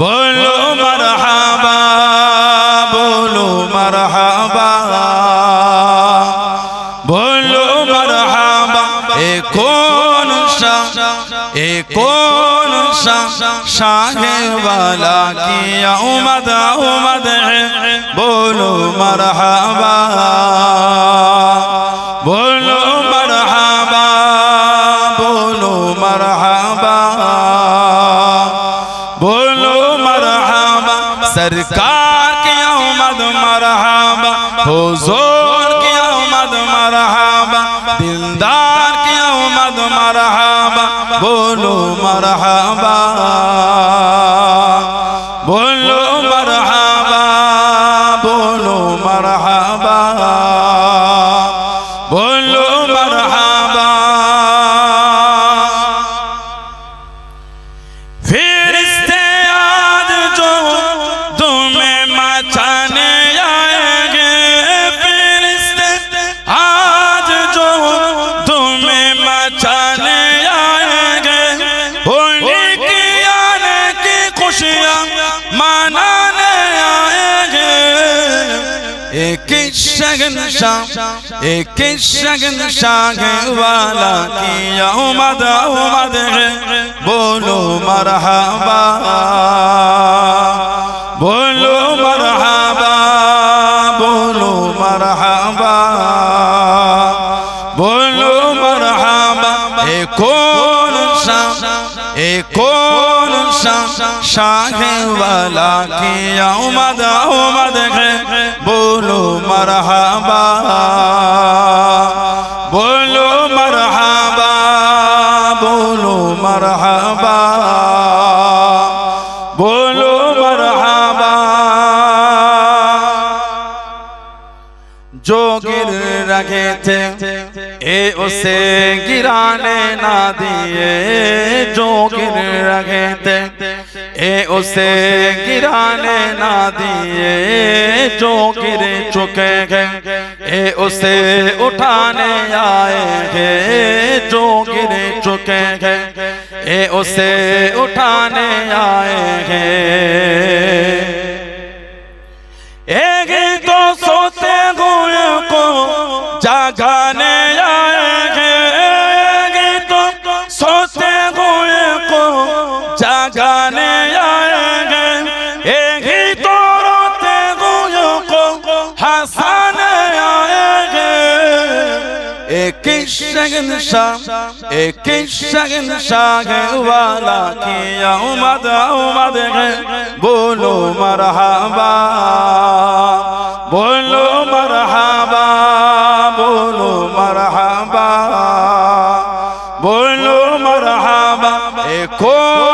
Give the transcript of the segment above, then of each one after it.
বলো মারহাবা বলো মারহাবা বলো মারহাবা, এ কোন শাহ, এ কোন শাহ, শাহেওয়ালা কি উমদ উমদ বলো মারহাবা سرکار کی آمد مرحبا حضور کی آمد مرحبا دلدار کی آمد مرحبا بولو مرحبا بولو مرحبا بولو مرحبا एक शगन शाह एक शगन शाह वाला की उमद उमद है बोलो मरहबा बोलो मरहबा बोलो मरहबा اے کون شاہ شاہ والا کی آمد آمد ہے بولو مرحبا بولو مرحبا بولو مرحبا जो गिर रखे थे। ए उसे गिराने ना दिए। जो गिर रखे थे। ए उसे गिराने ना दिए। जो गिर चुके हैं ए उसे उठाने आएँगे जो गिर चुके हैं ए उसे उठाने आए एक जागाने आएंगे एक तो सोते हुए को जागाने आएंगे एक ही तो रोते हुए को हंसाने आएंगे एक शगन शाह एक शगन शाह वाला की उमद उमद है बोलो मरहबा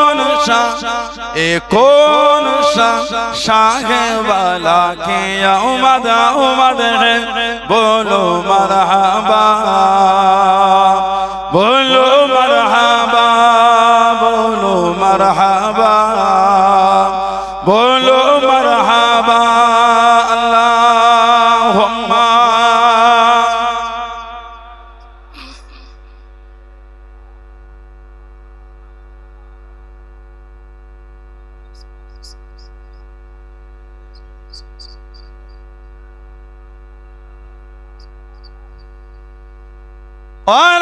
কোন এ কোন শাহবালা কে উমদ উমদ হে বলো মরহাবা বলো মরহাবা বলো মরহাবা। Ana!